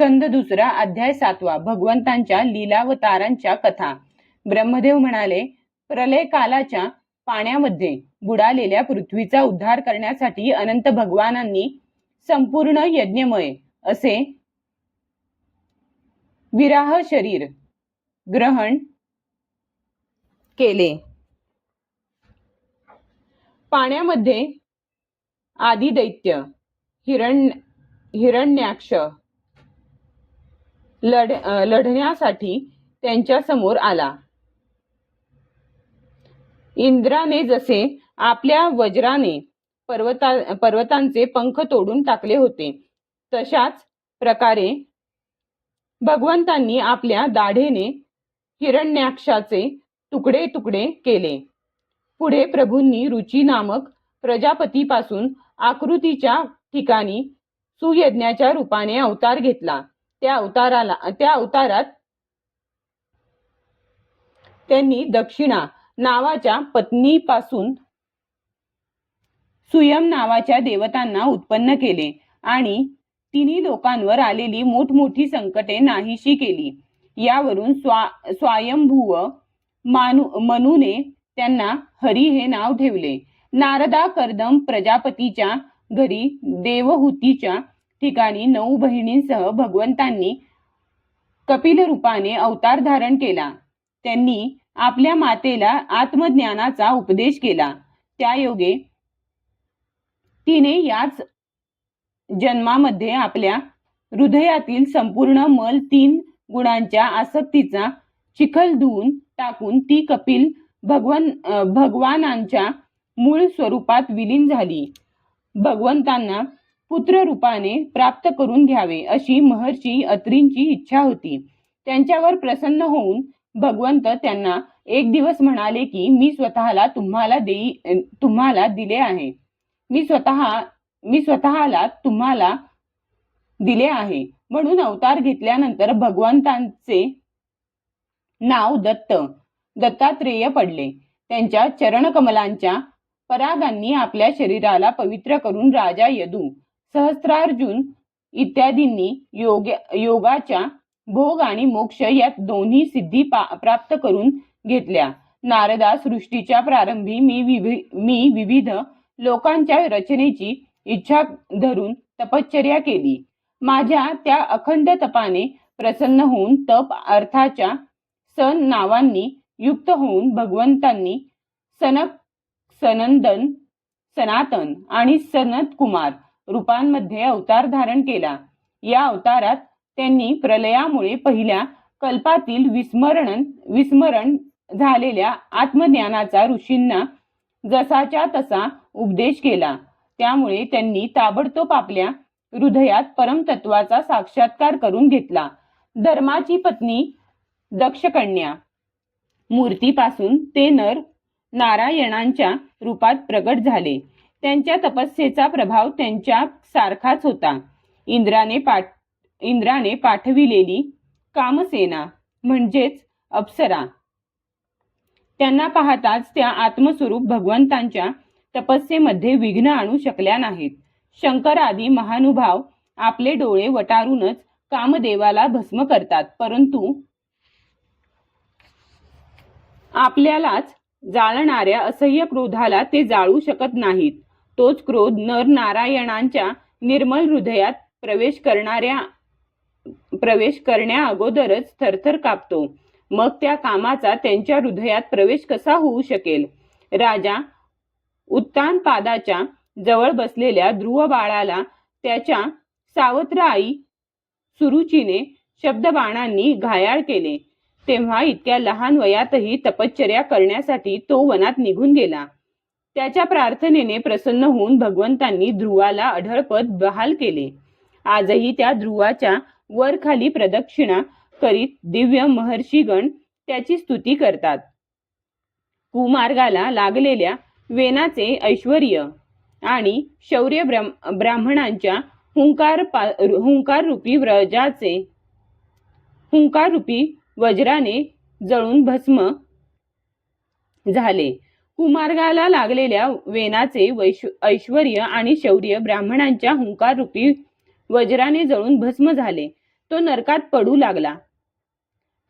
स्कंद दुसरा अध्याय सातवा भगवंतांच्या लीलावतारांच्या कथा. ब्रह्मदेव म्हणाले प्रलय कालाच्या पाण्यामध्ये बुडालेल्या पृथ्वीचा उद्धार करण्यासाठी अनंत भगवानांनी संपूर्ण यज्ञमय असे विराह शरीर ग्रहण केले. पाण्यामध्ये आदिदैत्य हिरण हिरण्य हिरण्याक्ष लढ लढण्यासाठी त्यांच्यासमोर आला. इंद्राने जसे आपल्या वज्राने पर्वता पर्वतांचे पंख तोडून टाकले होते तशाच प्रकारे भगवंतांनी आपल्या दाढेने हिरण्याक्षाचे तुकडे तुकडे केले. पुढे प्रभूंनी रुची नामक प्रजापतीपासून आकृतीच्या ठिकाणी सुयज्ञाच्या रूपाने अवतार घेतला. त्या अवताराला त्या अवतारात त्यांनी दक्षिणा नावाच्या पत्नीपासून सुयम नावाच्या देवतांना उत्पन्न केले आणि तिन्ही लोकांवर आलेली मोठमोठी संकटे नाहीशी केली. यावरून स्वा स्वयंभूव मानु मनुने त्यांना हरी हे नाव ठेवले. नारदा कर्दम प्रजापतीच्या घरी देवहूतीच्या ठिकाणी नऊ बहिणींसह भगवंतांनी कपिल रूपाने अवतार धारण केला. त्यांनी आपल्या मातेला आत्मज्ञानाचा उपदेश केला. त्या योगे तिने याच जन्मामध्ये आपल्या हृदयातील संपूर्ण मल तीन गुणांच्या आसक्तीचा चिखल धुवून टाकून ती कपिल भगवन भगवानांच्या मूळ स्वरूपात विलीन झाली. भगवंतांना पुत्र रूपाने प्राप्त करून घ्यावे अशी महर्षी अत्रींची इच्छा होती. त्यांच्यावर प्रसन्न होऊन भगवंत त्यांना एक दिवस म्हणाले की मी स्वतःला तुम्हाला देई तुम्हाला दिले आहे. मी स्वतः मी स्वतःला तुम्हाला दिले आहे. म्हणून अवतार घेतल्यानंतर भगवंतांचे नाव दत्त दत्तात्रेय पडले. त्यांच्या चरणकमलांच्या परागांनी आपल्या शरीराला पवित्र करून राजा यदू सहस्त्रार्जुन इत्यादींनी योग योगाच्या भोग आणि मोक्ष या दोन्ही सिद्धी पा- प्राप्त करून घेतल्या. नारदा सृष्टीच्या प्रारंभी मी विवि मी विविध लोकांच्या रचनेची इच्छा धरून तपश्चर्या केली. माझ्या त्या अखंड तपाने प्रसन्न होऊन तप अर्थाच्या सन नावांनी युक्त होऊन भगवंतांनी सनक सनंदन सनातन आणि सनत कुमार रूपांमध्ये अवतार धारण केला. या अवतारात त्यांनी प्रलयामुळे पहिल्या कल्पातील विस्मरण विस्मरण झालेल्या आत्मज्ञानाचा ऋषींना जसाच्या तसा उपदेश केला. त्यामुळे त्यांनी ताबडतोब आपल्या हृदयात परमतत्वाचा साक्षात्कार करून घेतला. धर्माची पत्नी दक्षकन्या मूर्तीपासून ते नर नारायणांच्या रूपात प्रगट झाले. त्यांच्या तपस्येचा प्रभाव त्यांच्या सारखाच होता. इंद्राने पाठ इंद्राने पाठविलेली कामसेना म्हणजेच अप्सरा. त्यांना पाहताच त्या आत्मस्वरूप भगवंतांच्या तपस्येमध्ये विघ्न आणू शकल्या नाहीत. शंकर आदी महानुभाव आपले डोळे वटारूनच कामदेवाला भस्म करतात परंतु आपल्यालाच जाळणाऱ्या असह्य क्रोधाला ते जाळू शकत नाहीत. तोच क्रोध नर नारायणांच्या निर्मल हृदयात प्रवेश करणाऱ्या प्रवेश करण्या अगोदरच थरथर कापतो. मग त्या कामाचा त्यांच्या हृदयात प्रवेश कसा होऊ शकेल? राजा उत्तान पादाच्या जवळ बसलेल्या ध्रुव बाळाला त्याच्या सावत्र आई सुरुचीने शब्दबाणांनी घायाळ केले. तेव्हा इतक्या लहान वयातही तपश्चर्या करण्यासाठी तो वनात निघून गेला. त्याच्या प्रार्थनेने प्रसन्न होऊन भगवंतांनी ध्रुवाला अढळपद बहाल केले. आजही त्या ध्रुवाच्या वर खाली प्रदक्षिणा करीत दिव्य महर्षीगण त्याची स्तुती करतात. कुमार्गाला लागलेल्या वेनाचे ऐश्वर आणि शौर्य ब्रह्म ब्राह्मणांच्या हुंकार पा- हुंकार रूपी व्रजाचे हुंकार रूपी वज्राने जळून भस्म झाले. कुमार्गाला लागलेल्या वेनाचे वैश्व ऐश्वर आणि शौर्य ब्राह्मणांच्या हुंकार रूपी वज्राने जळून भस्म झाले. तो नरकात पडू लागला.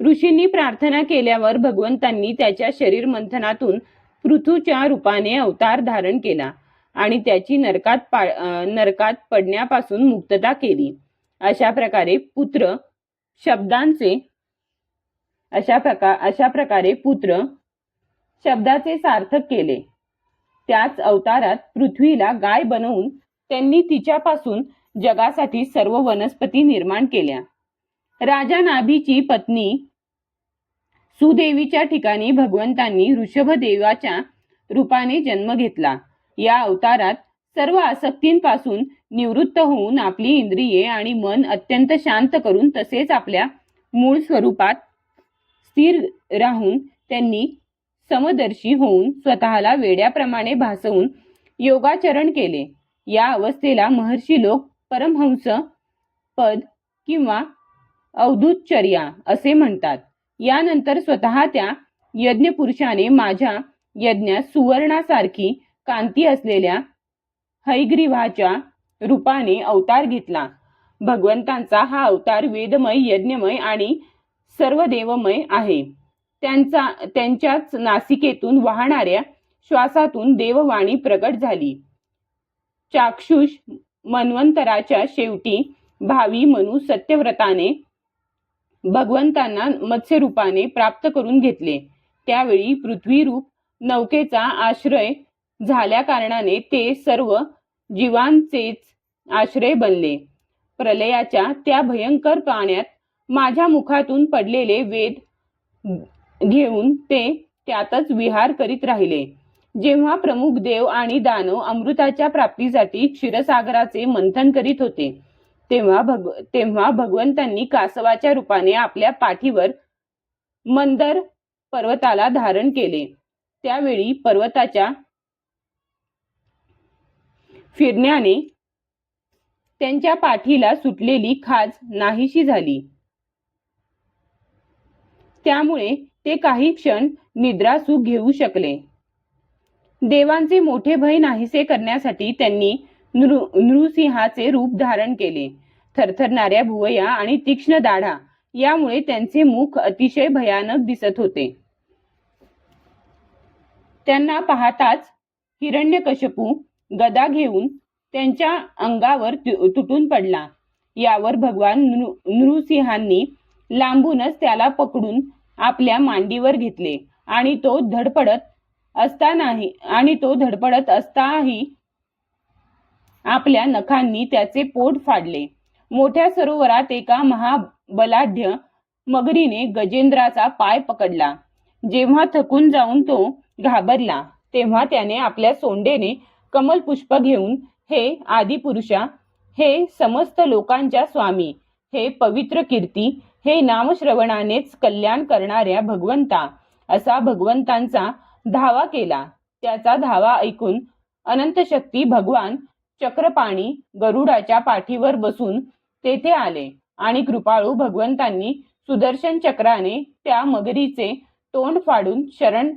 ऋषींनी प्रार्थना केल्यावर भगवंतांनी त्याच्या शरीर मंथनातून पृथूच्या रूपाने अवतार धारण केला आणि त्याची नरकात पा नरकात पडण्यापासून मुक्तता केली. अशा प्रकारे पुत्र शब्दांचे अशा प्रकार अशा प्रकारे पुत्र शब्दाचे सार्थक केले. त्याच अवतारात पृथ्वीला गाय बनवून त्यांनी तिच्यापासून जगासाठी सर्व वनस्पती निर्माण केल्या. राजा नाभीची पत्नी सुदेवीच्या ठिकाणी भगवंतांनी ऋषभदेवाच्या रूपाने जन्म घेतला. या अवतारात सर्व आसक्तींपासून निवृत्त होऊन आपली इंद्रिये आणि मन अत्यंत शांत करून तसेच आपल्या मूळ स्वरूपात स्थिर राहून त्यांनी समदर्शी होऊन स्वतःला वेड्याप्रमाणे भासवून योगाचरण केले. या अवस्थेला महर्षी लोक परमहंस पद किंवा अवधूतचर्या असे म्हणतात. यानंतर स्वतः त्या यज्ञपुरुषाने माझ्या यज्ञात सुवर्णासारखी कांती असलेल्या हैग्रीवाच्या रूपाने अवतार घेतला. भगवंतांचा हा अवतार वेदमय यज्ञमय आणि सर्व देवमय आहे. त्यांचा त्यांच्याच नासिकेतून वाहणाऱ्या श्वासातून देववाणी प्रगट झाली. चाक्षुष मन्वंतराच्या शेवटी भावी मनू सत्यव्रताने भगवंतांना मत्स्यरूपाने प्राप्त करून घेतले. त्यावेळी पृथ्वीरूप नौकेचा आश्रय झाल्या कारणाने ते सर्व जीवांचेच आश्रय बनले. प्रलयाच्या त्या भयंकर पाण्यात माझ्या मुखातून पडलेले वेद घेऊन ते त्यातच विहार करीत राहिले. जेव्हा प्रमुख देव आणि दानव अमृताच्या प्राप्तीसाठी क्षीरसागराचे मंथन करीत होते तेव्हा भग तेव्हा भगवंतांनी कासवाच्या रूपाने आपल्या पाठीवर मंदर पर्वताला धारण केले. त्यावेळी पर्वताच्या फिरण्याने त्यांच्या पाठीला सुटलेली खाज नाहीशी झाली. त्यामुळे ते काही क्षण निद्रासुख घेऊ शकले. देवांचे मोठे भय नाहीसे करण्यासाठी त्यांनी नृ नृसिंहाचे रूप धारण केले. थरथरणाऱ्या भुवया आणि तीक्ष्ण दाढा यामुळे त्यांचे मुख अतिशय भयानक दिसत होते. त्यांना पाहताच हिरण्यकशपू गदा घेऊन त्यांच्या अंगावर तुटून पडला. यावर भगवान नृ नृसिंहांनी लांबूनच त्याला पकडून आपल्या मांडीवर घेतले. आणि तो धडपडत असतानाही आणि तो धडपडत असताही आपल्या नखांनी त्याचे पोट फाडले. मोठ्या सरोवरात एका महाबलाढ्य मगरीने गजेंद्राचा पाय पकडला. जेव्हा थकून जाऊन तो घाबरला तेव्हा त्याने आपल्या सोंडेने कमल पुष्प घेऊन हे आदिपुरुषा हे समस्त लोकांच्या स्वामी हे पवित्र कीर्ती हे नामश्रवणानेच कल्याण करणाऱ्या भगवंता असा भगवंतांचा धावा केला. त्याचा धावा ऐकून अनंत शक्ती भगवान चक्रपाणी गरुडाच्या पाठीवर बसून तेथे आले आणि कृपाळू भगवंतांनी सुदर्शन चक्राने त्या मगरीचे तोंड फाडून शरण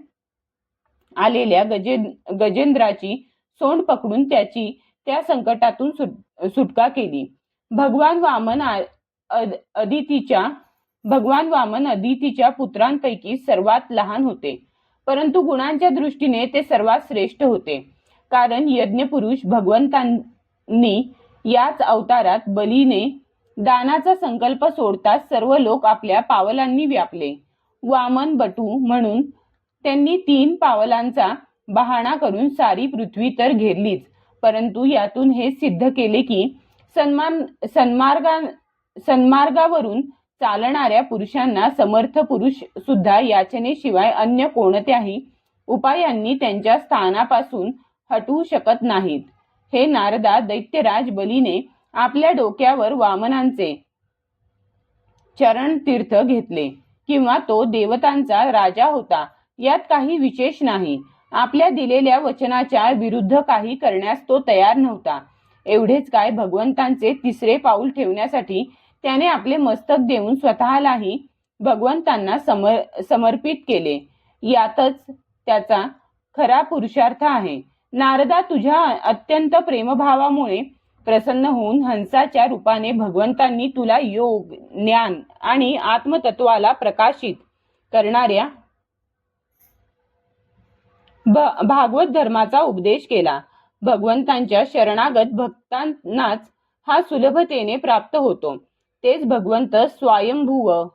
आलेल्या गजे गजेंद्राची सोंड पकडून त्याची त्या संकटातून सुट सुटका केली. भगवान वामन आ- अदितीच्या भगवान वामन अदितीच्या पुत्रांपैकी सर्वात लहान होते. परंतु गुणांच्या दृष्टीने ते सर्वात श्रेष्ठ होते. कारण यज्ञपुरुष भगवंतांनी याच अवतारात बलीने दानाचा संकल्प सोडताच सर्व लोक आपल्या पावलांनी व्यापले. वामन बटू म्हणून त्यांनी तीन पावलांचा बहाणा करून सारी पृथ्वी तर घेरलीच परंतु यातून हे सिद्ध केले की सन्मान सन्मार्गा सन्मार्गावरून चालणाऱ्या पुरुषांना समर्थ पुरुष सुद्धा याचनेशिवाय अन्य कोणत्याही उपायांनी त्यांच्या स्थानापासून हटवू शकत नाहीत. हे नारदा दैत्यराज बलीने आपल्या डोक्यावर वामनांचे चरण तीर्थ घेतले किंवा तो देवतांचा राजा होता. यात काही विशेष नाही. आपल्या दिलेल्या वचनाच्या विरुद्ध काही करण्यास तो तयार नव्हता. एवढेच काय भगवंतांचे तिसरे पाऊल ठेवण्यासाठी त्याने आपले मस्तक देऊन स्वतःलाही भगवंतांना समर समर्पित केले. यातच त्याचा खरा पुरुषार्थ आहे. नारदा तुझ्या अत्यंत प्रेमभावामुळे प्रसन्न होऊन हंसाच्या रूपाने भगवंतांनी तुला योग ज्ञान आणि आत्मतत्वाला प्रकाशित करणाऱ्या भ- भागवत धर्माचा उपदेश केला. भगवंतांच्या शरणागत भक्तांनाच हा सुलभतेने प्राप्त होतो. तेच भगवंत स्वयंभुव.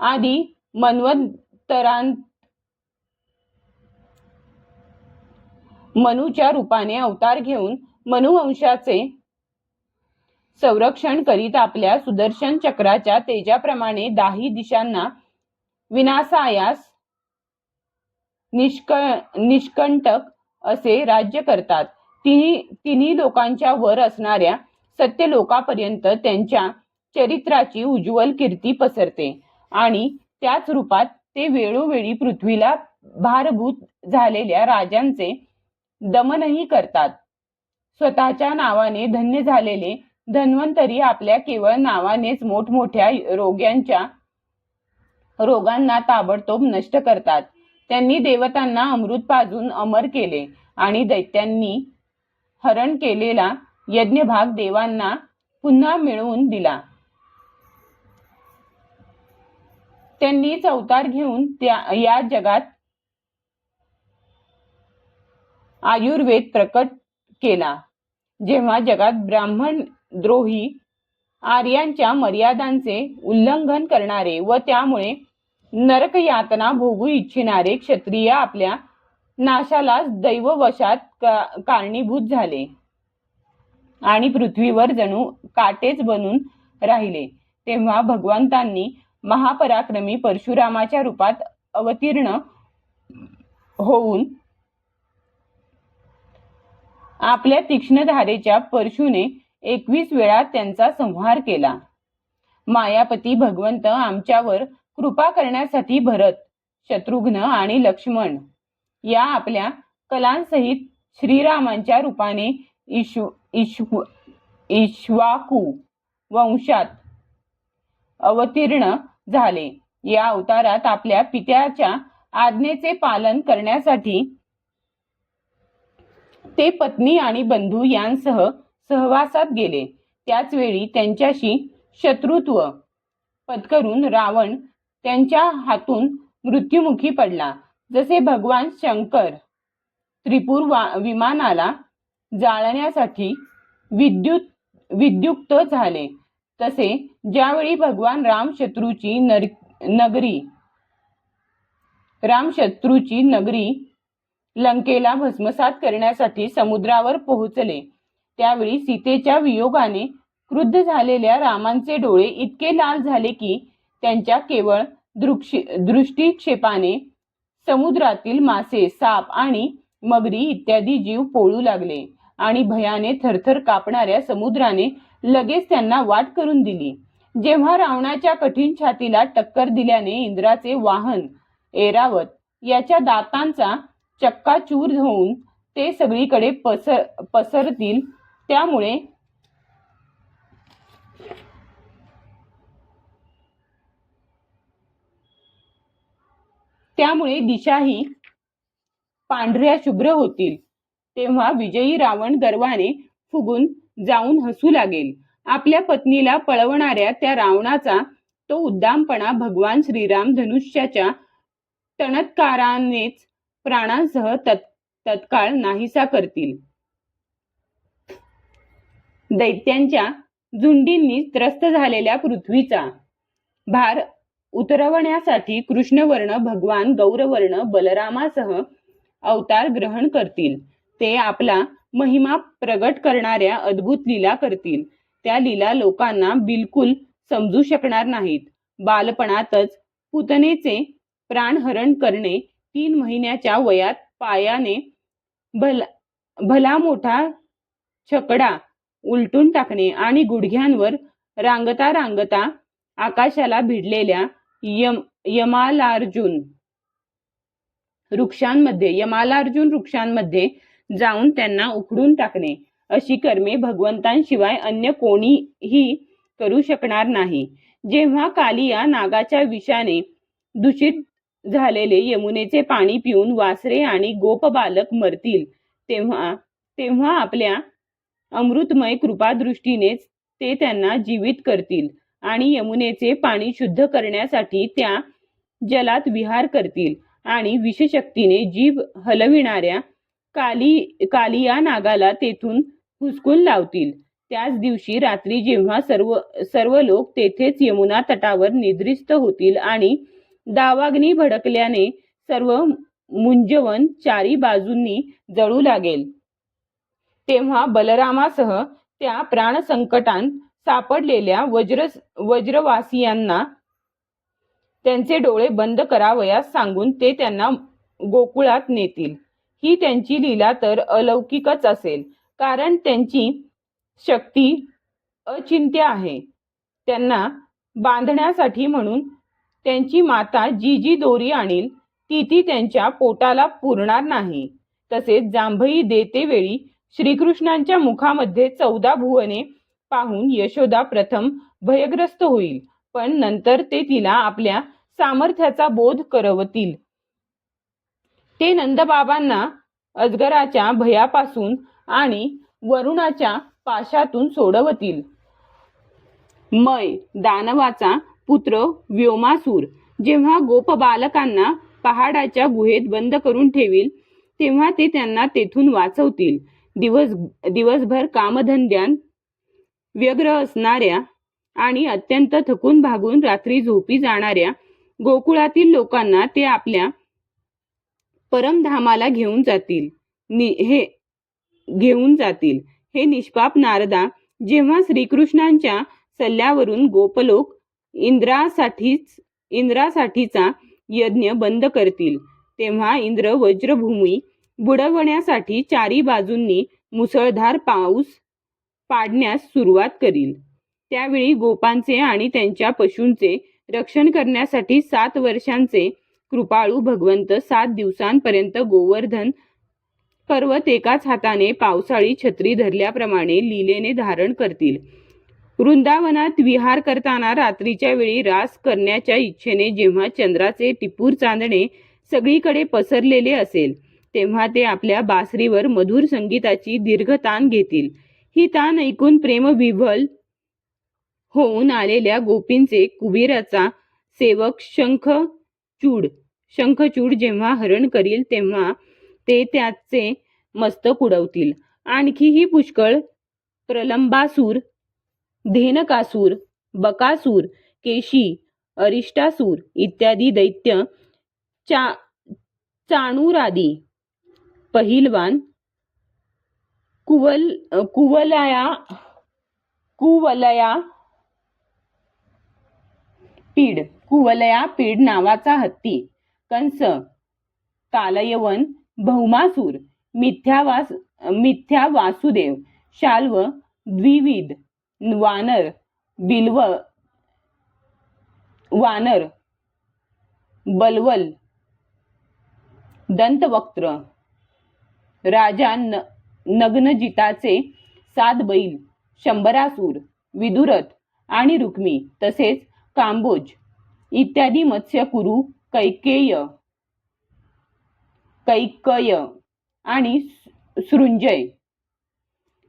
आदी मन्वंतरांत मनुच्या रूपाने अवतार घेऊन मनुवंशाचे संरक्षण करीत आपल्या सुदर्शन चक्राच्या तेजाप्रमाणे दाही दिशांना विनाशायास निष्क निष्कंटक असे राज्य करतात. तिन्ही तिन्ही लोकांच्या वर असणाऱ्या सत्य लोकापर्यंत त्यांच्या चरित्राची उज्ज्वल कीर्ती पसरते. आणि त्याच रूपात ते वेळोवेळी पृथ्वीला भारभूत झालेल्या राजांचे दमनही करतात. स्वतःच्या नावाने धन्य झालेले धन्वंतरी आपल्या केवळ नावानेच मोठमोठ्या रोग्यांच्या रोगांना ताबडतोब नष्ट करतात. त्यांनी देवतांना अमृत पाजून अमर केले आणि दैत्यांनी हरण केलेला यज्ञभाग देवांना पुन्हा मिळवून दिला. त्यांनीच अवतार घेऊन त्या या जगात आयुर्वेद प्रकट केला. जेव्हा जगात ब्राह्मण द्रोही आर्यांच्या मर्यादांचे उल्लंघन करणारे व त्यामुळे नरक यातना भोगू इच्छिणारे क्षत्रिय आपल्या नाशालाच दैववशात का- कारणीभूत झाले. आणि पृथ्वीवर जणू काटेच बनून राहिले. तेव्हा भगवंतांनी महापराक्रमी परशुरामाच्या रूपात अवतीर्ण होऊन आपल्या तीक्ष्ण धारेच्या परशुने एकवीस वेळा त्यांचा संहार केला. मायापती भगवंत आमच्यावर कृपा करण्यासाठी भरत शत्रुघ्न आणि लक्ष्मण या आपल्या कलांसहित श्रीरामांच्या रूपाने इश्व इश्व इश्वाकू वंशात अवतीर्ण झाले. या अवतारात आपल्या पित्याच्या आज्ञेचे पालन करण्यासाठी ते पत्नी आणि बंधू यांसह सहवासात गेले. त्याच वेळी त्यांच्याशी शत्रुत्व पत्करून रावण त्यांच्या हातून मृत्युमुखी पडला. जसे भगवान शंकर त्रिपूर वा- विमानाला जाळण्यासाठी विद्युत विद्युक्त झाले. तसे ज्यावेळी भगवान राम शत्रूची नर नगरी रामशत्रूची नगरी लंकेला भस्मसात करण्यासाठी समुद्रावर पोहोचले त्यावेळी सीतेच्या वियोगाने क्रुद्ध झालेल्या रामांचे डोळे इतके लाल झाले की त्यांच्या केवळ दृक्षी दृष्टिक्षेपाने समुद्रातील मासे साप आणि मगरी इत्यादी जीव पोळू लागले. आणि भयाने थरथर कापणाऱ्या समुद्राने लगेच त्यांना वाट करून दिली. जेव्हा रावणाच्या कठीण छातीला टक्कर दिल्याने इंद्राचे वाहन ऐरावत याच्या दातांचा चक्काचूर होऊन ते सगळीकडे पसर पसरतील त्यामुळे त्यामुळे दिशाही पांढऱ्या शुभ्र होतील. तेव्हा विजयी रावण गर्वाने फुगून जाऊन हसू लागेल. आपल्या पत्नीला पळवणाऱ्या त्या रावणाचा तो उद्दामपणा भगवान श्रीराम धनुष्याच्या तणत्कारानेच प्राणांसह तत् तत्काळ नाहीसा करतील. दैत्यांच्या झुंडींनी त्रस्त झालेल्या पृथ्वीचा भार उतरवण्यासाठी कृष्णवर्ण भगवान गौरवर्ण बलरामासह अवतार ग्रहण करतील. ते आपला महिमा प्रगट करणाऱ्या अद्भुत लीला करतील. त्या लीला लोकांना बिलकुल समजू शकणार नाहीत. बालपणातच पुतनेचे प्राणहरण करणे तीन महिन्याच्या वयात पायाने भला भला मोठा छकडा उलटून टाकणे आणि गुडघ्यांवर रांगता रांगता आकाशाला भिडलेल्या यम यमालार्जुन वृक्षांमध्ये यमालार्जुन वृक्षांमध्ये जाऊन त्यांना उखडून टाकणे. अशी कर्मे भगवंतांशिवाय अन्य कोणीही करू शकणार नाही. जेव्हा कालिया नागाच्या विषाने दूषित झालेले यमुनेचे पाणी पिऊन वासरे आणि गोप बालक मरतील तेव्हा तेव्हा आपल्या अमृतमय कृपादृष्टीनेच ते त्यांना जीवित करतील आणि यमुनेचे पाणी शुद्ध करण्यासाठी त्या जलात विहार करतील आणि विषशक्तीने जीभ हलविणाऱ्या काली कालिया नागाला तेथून हुसकून लावतील. त्याच दिवशी रात्री जेव्हा सर्व सर्व लोक तेथेच यमुना तटावर निद्रिस्त होतील आणि दावाग्नी भडकल्याने सर्व मुंजवन चारी बाजूंनी जळू लागेल. तेव्हा बलरामासह त्या प्राणसंकटात सापडलेल्या वज्र वज्रवासियांना त्यांचे डोळे बंद करावयास सांगून ते त्यांना गोकुळात नेतील. ही त्यांची लीला तर अलौकिकच असेल. कारण त्यांची शक्ती अचिंत्य आहे. त्यांना बांधण्यासाठी म्हणून त्यांची माता जी जी दोरी आणील. ती ती त्यांच्या पोटाला पुरणार नाही. तसेच जांभई देते वेळी श्रीकृष्णांच्या मुखामध्ये चौदा भुवने पाहून यशोदा प्रथम भयग्रस्त होईल. पण नंतर ते तिला आपल्या सामर्थ्याचा बोध करवतील. ते नंदबाबांना अजगराच्या भयापासून आणि वरुणाच्या पाशातून सोडवतील. मय दानवाचा पुत्र व्योमासूर जेव्हा गोप बालकांना पहाडाच्या गुहेत बंद करून ठेवील तेव्हा ते त्यांना तेथून वाचवतील. दिवस दिवसभर कामधंद्यान व्यग्र असणाऱ्या आणि अत्यंत थकून भागून रात्री झोपी जाणाऱ्या गोकुळातील लोकांना ते आपल्या परमधामाला घेऊन जातील. नि हे घेऊन जातील. हे निष्पाप नारदा जेव्हा श्रीकृष्णांच्या सल्ल्यावरून गोपलोक इंद्रासाठीच इंद्रासाठीचा यज्ञ बंद करतील तेव्हा इंद्र वज्रभूमी बुडवण्यासाठी चारी बाजूंनी मुसळधार पाऊस पाडण्यास सुरुवात करील. त्यावेळी गोपांचे आणि त्यांच्या पशूंचे रक्षण करण्यासाठी सात वर्षांचे कृपाळू भगवंत सात दिवसांपर्यंत गोवर्धन पर्वत एकाच हाताने पावसाळी छत्री धरल्याप्रमाणे लीलेने धारण करतील. वृंदावनात विहार करताना रात्रीच्या वेळी रास करण्याच्या इच्छेने जेव्हा चंद्राचे टिपूर चांदणे सगळीकडे पसरलेले असेल तेव्हा ते आपल्या बासरीवर मधुर संगीताची दीर्घ ताण घेतील. ही ताण ऐकून प्रेमविव्हल होऊन आलेल्या गोपींचे कुबेराचा सेवक शंख चूड शंखचूड जेव्हा हरण करील तेव्हा ते त्याचे मस्तक उडवतील आणखीही पुष्कळ प्रलंबासूर धेनकासूर बकासूर केशी अरिष्टासूर इत्यादी दैत्य चा चाणूरादी पहिलवान कुवल कुवलया कुवलया पीड कुवलया पीड नावाचा हत्ती. कंस कालयवन भौमासूर मिथ्यावास मिथ्या वासुदेव शाल्व द्विविध वानर बिल्व वानर बलवल दंतवक्त्र राजा न नग्नजिताचे सात बैल शंभरासूर विदुरथ आणि रुक्मी तसेच कांबोज इत्यादी मत्स्यकुरू कैकेय. कैकय आणि सृंजय.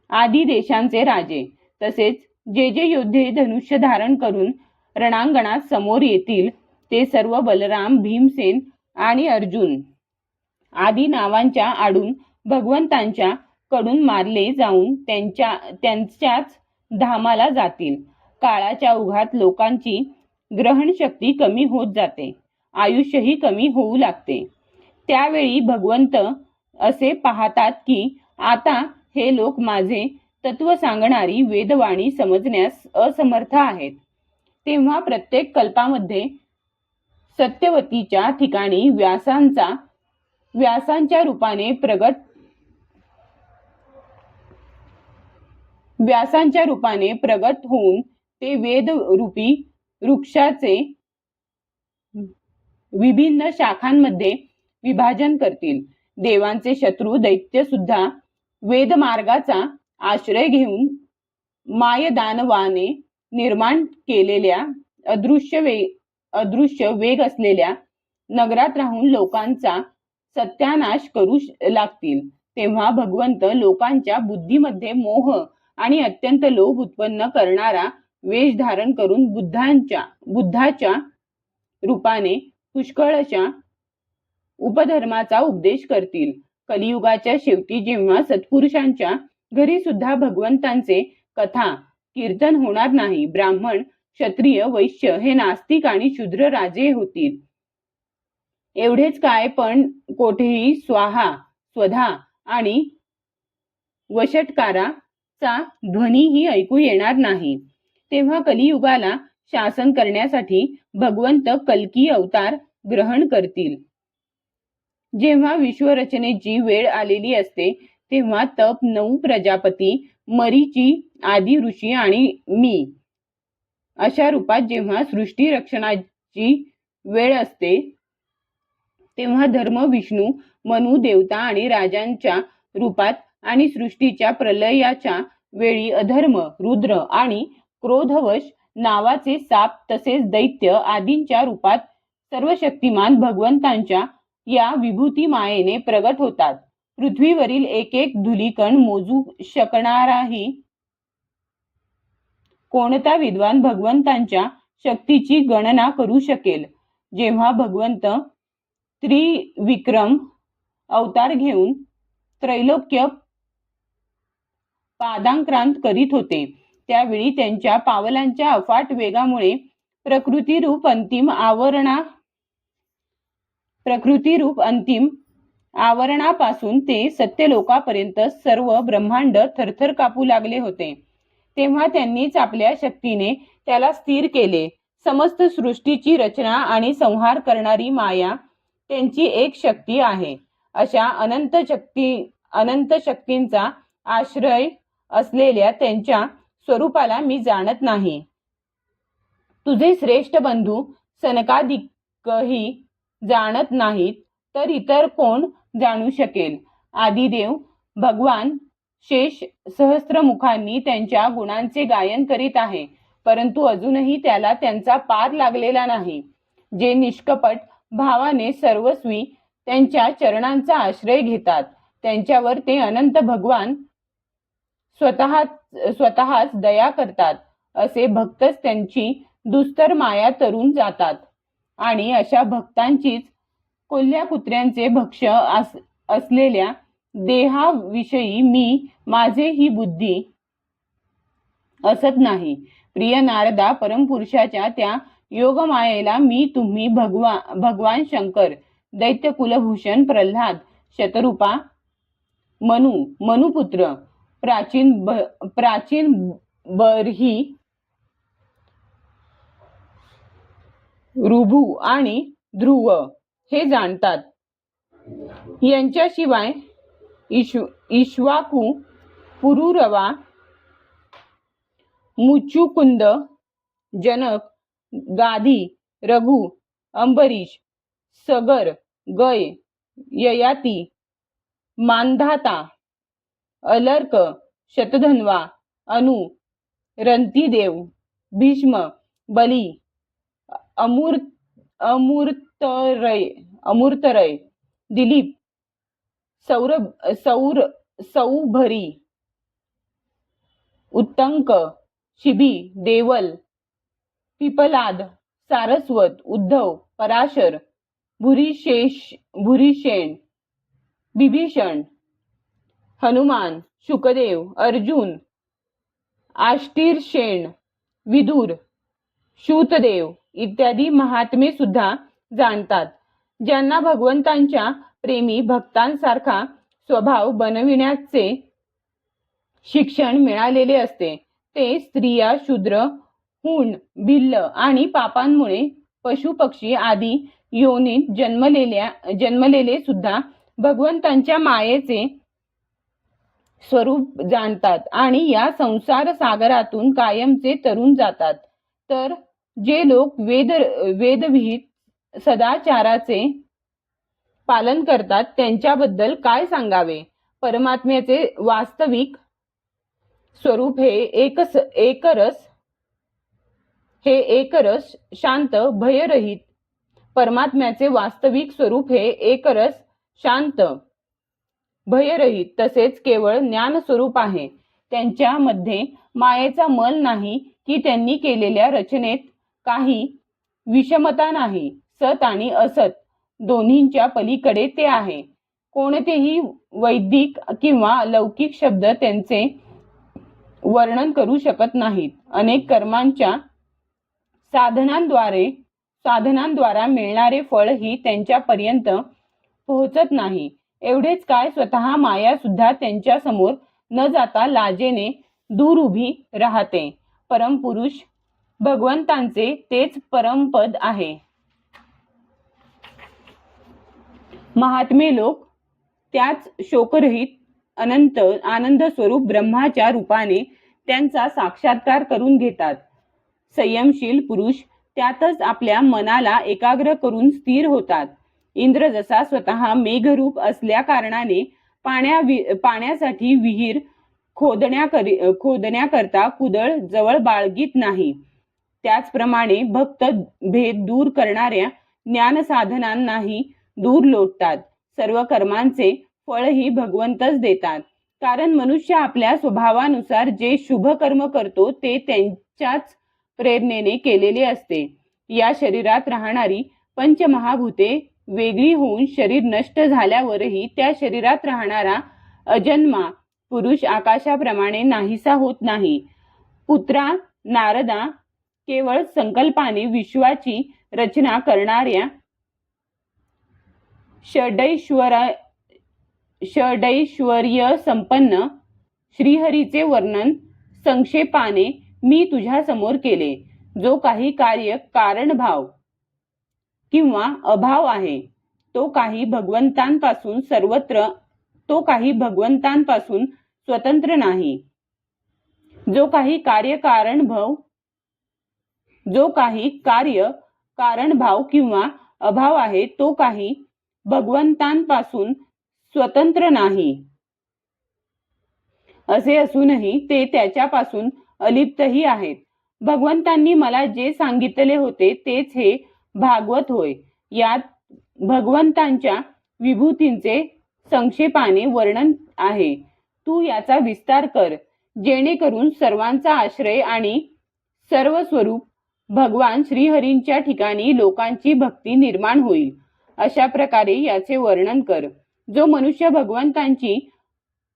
आदी देशांचे राजे तसेच जे जे योद्धे धनुष्य धारण करून रणांगणात समोर येतील ते सर्व बलराम भीमसेन आणि अर्जुन. आदी नावांच्या आडून भगवंतांच्या कडून मारले जाऊन त्यांच्या त्यांच्याच धामाला जातील. काळाच्या उघात लोकांची ग्रहणशक्ती कमी होत जाते. आयुष्यही कमी होऊ लागते. त्यावेळी भगवंत असे पाहतात की आता हे लोक माझे तत्व सांगणारी वेदवाणी समजण्यास असमर्थ आहेत. तेव्हा प्रत्येक कल्पामध्ये सत्यवतीच्या ठिकाणी व्यासांचा व्यासांच्या रूपाने प्रगट व्यासांच्या रूपाने प्रगट होऊन ते वेद रूपी वृक्षाचे विभिन्न शाखांमध्ये विभाजन करतील. देवांचे शत्रू दैत्य सुद्धा वेदमार्गाचा आश्रय घेऊन मायदानवाने निर्माण केलेल्या अदृश्य वे अदृश्य वेग असलेल्या नगरात राहून लोकांचा सत्यानाश करू लागतील. तेव्हा भगवंत लोकांच्या बुद्धीमध्ये मोह आणि अत्यंत लोभ उत्पन्न करणारा वेश धारण करून बुद्धांच्या बुद्धाच्या रूपाने पुष्कळशा उपधर्माचा उपदेश करतील. कलियुगाच्या शेवटी जेव्हा सत्पुरुषांच्या घरी सुद्धा भगवंतांचे कथा कीर्तन होणार नाही ब्राह्मण क्षत्रिय वैश्य हे नास्तिक आणि शूद्र राजे होतील. एवढेच काय पण कोठेही स्वाहा स्वधा आणि वशटकाराचा ध्वनीही ऐकू येणार नाही. तेव्हा कलियुगाला शासन करण्यासाठी भगवंत कल्की अवतार ग्रहण करतील. जेव्हा विश्वरचनेची वेळ आलेली असते तेव्हा तप नऊ प्रजापती मरीची आदी ऋषी आणि मी. अशा रूपात जेव्हा सृष्टी रक्षणाची वेळ असते तेव्हा धर्म विष्णू मनु देवता आणि राजांच्या रूपात आणि सृष्टीच्या प्रलयाच्या वेळी अधर्म रुद्र आणि क्रोधवश नावाचे साप तसेच दैत्य आदींच्या रूपात सर्व शक्तिमान भगवंतांच्या या विभूती मायेने प्रगट होतात. पृथ्वीवरील एक एक धुलीकण मोजू शकणाराही कोणता विद्वान भगवंतांच्या शक्तीची गणना करू शकेल? जेव्हा भगवंत त्रिविक्रम अवतार घेऊन त्रैलोक्य पादांक्रांत करीत होते त्यावेळी त्यांच्या पावलांच्या अफाट वेगामुळे प्रकृती रूप अंतिम आवरणा प्रकृतीरूप अंतिम आवरणापासून ते सत्यलोकापर्यंत सर्व ब्रह्मांड थरथर कापू लागले होते. तेव्हा त्यांनीच आपल्या शक्तीने त्याला स्थिर केले. समस्त सृष्टीची रचना आणि संहार करणारी माया त्यांची एक शक्ती आहे. अशा अनंत शक्ती अनंत शक्तींचा आश्रय असलेल्या त्यांच्या स्वरूपाला मी जाणत नाही. तुझे श्रेष्ठ बंधू सनकादिकही जाणत नाहीत तर इतर कोण जाणू शकेल? आदिदेव भगवान शेष सहस्त्रमुखांनी त्यांच्या गुणांचे गायन करीत आहे परंतु अजूनही त्याला त्यांचा पार लागलेला नाही. जे निष्कपट भावाने सर्वस्वी त्यांच्या चरणांचा आश्रय घेतात त्यांच्यावर ते अनंत भगवान स्वतः स्वतःच दया करतात असे भक्तच त्यांची दुस्तर माया तरून जातात. आणि अशा भक्तांचीच कोल्ह्या कुत्र्यांचे भक्ष अस असलेल्या देहाविषयी मी माझे ही बुद्धी असत नाही. प्रिय नारदा परमपुरुषाच्या त्या योगमायेला मी तुम्ही भगवा भगवान शंकर दैत्य कुलभूषण प्रल्हाद शतरूपा मनु मनुपुत्र प्राचीन ब प्राचीन बरही रुभू आणि ध्रुव हे जाणतात. यांच्याशिवाय इश्व इश्वाकू पुरुरवा मुचुकुंद जनक गाधी रघु अंबरीश सगर गय ययाती मांधाता अलर्क शतधन्वा अनु रंतीदेव भीष्म बली अमूर्त अमूर्तरय अमूर्तरय. दिलीप सौरभ सौर सौभरी. उत्तंक शिबी देवल. पिपलाद सारस्वत उद्धव पराशर भुरीशेष भुरीशेण बिभीषण हनुमान शुकदेव अर्जुन. आष्टीरशेण विदूर. शूतदेव इत्यादी महात्मे सुद्धा जाणतात ज्यांना भगवंतांच्या प्रेमी भक्तांसारखा स्वभाव बनविण्याचे शिक्षण मिळालेले असते. ते स्त्रिया शूद्र हुण भिल्ल आणि पापांमुळे पशु पक्षी आदी योनीत जन्मलेल्या जन्मलेले सुद्धा भगवंतांच्या मायेचे स्वरूप जाणतात आणि या संसार सागरातून कायमचे तरुण जातात. तर जे लोक वेद वेदविहित सदाचाराचे पालन करतात त्यांच्याबद्दल काय सांगावे? परमात्म्याचे वास्तविक स्वरूप हे एकस एकरस हे एकरस शांत भयरहित. परमात्म्याचे वास्तविक स्वरूप हे एकरस शांत भयरहित तसेच केवळ ज्ञान स्वरूप आहे. त्यांच्यामध्ये मायेचा मल नाही की त्यांनी केलेल्या रचनेत काही विषमता नाही सत आणि असत दोन्हींच्या पलीकडे ते आहे. कोणतेही वैदिक किंवा लौकिक शब्द त्यांचे वर्णन करू शकत नाहीत. अनेक कर्मांच्या साधनांद्वारे साधनांद्वारा मिळणारे फळ ही त्यांच्यापर्यंत पोहोचत नाही. एवढेच काय स्वतः माया सुद्धा त्यांच्यासमोर न जाता लाजेने दूर उभी राहते. परमपुरुष भगवंतांचे तेच परमपद आहे. महात्मे लोक त्याच शोकरहित अनंत आनंद स्वरूप ब्रह्माच्या रूपाने त्यांचा साक्षात्कार करून घेतात. संयमशील पुरुष त्यातच आपल्या मनाला एकाग्र करून स्थिर होतात. इंद्र जसा स्वतः मेघरूप असल्या कारणाने पाण्या पाण्यासाठी विहीर खोदण्याकरी खोदण्याकरता कुदळ जवळ बाळगीत नाही. त्याचप्रमाणे भक्त भेद दूर करणाऱ्या ज्ञान साधनांनाही दूर लोटतात. सर्व कर्मांचे फळही भगवंतच देतात. कारण मनुष्य आपल्या स्वभावानुसार जे शुभ कर्म करतो ते त्यांच्याच प्रेरणेने केलेले असते. या शरीरात राहणारी पंचमहाभूते वेगळी होऊन शरीर नष्ट झाल्यावरही त्या शरीरात राहणारा अजन्मा पुरुष आकाशाप्रमाणे नाहीसा होत नाही. पुत्रा नारदा केवळ संकल्पाने विश्वाची रचना करणाऱ्या षडैश्वरा षडैश्वर्य संपन्न श्रीहरीचे वर्णन संक्षेपाने मी तुझ्या समोर केले. जो काही कार्य कारणभाव किंवा अभाव आहे तो काही भगवंतांपासून सर्वत्र तो काही भगवंतांपासून स्वतंत्र नाही. जो काही कार्य कारण भाव जो काही कार्य कारण भाव किंवा अभाव आहे तो काही भगवंतांपासून स्वतंत्र नाही. असे असूनही ते त्याच्यापासून अलिप्तही आहेत. भगवंतांनी मला जे सांगितले होते तेच हे भागवत होय. यात भगवंतांच्या विभूतींचे संक्षेपाने वर्णन आहे. तू याचा विस्तार कर जेणेकरून सर्वांचा आश्रय आणि सर्व स्वरूप भगवान श्रीहरींच्या ठिकाणी लोकांची भक्ती निर्माण होईल. अशा प्रकारे याचे वर्णन कर. जो मनुष्य भगवंतांची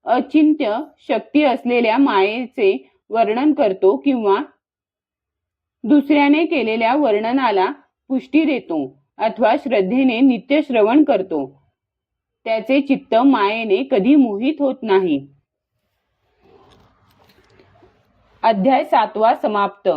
अचिंत्य शक्ती असलेल्या मायेचे वर्णन करतो किंवा दुसऱ्याने केलेल्या वर्णनाला पुष्टी देतो अथवा श्रद्धेने नित्य श्रवण करतो. त्याचे चित्त मायेने कधी मोहित होत नाही. अध्याय सातवा समाप्त.